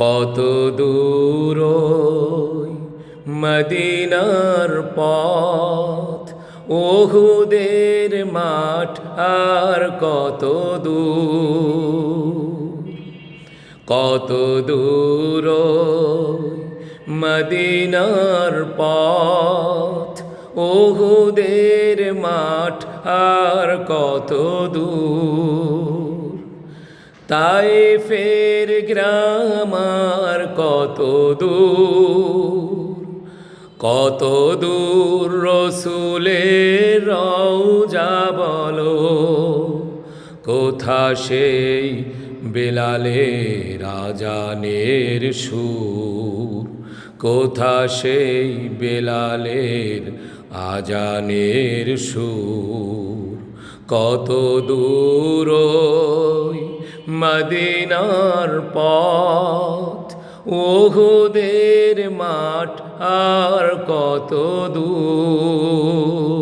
কত দূর মদিনার পথ, ওহুদের মাঠ আর কত দূর? কত দূর মদিনার পথ, ওহুদের মাঠ আর কত দূর? তাই ফের গ্রামার কত দূর? কত দূর রসুলের রওজা বলো? কোথা সেই বেলালে রাজানের সুর? কোথা সেই বেলালের আজানের সুর? কত দূর মদিনার পথ। ওহুদের মাঠ আর কত দূর।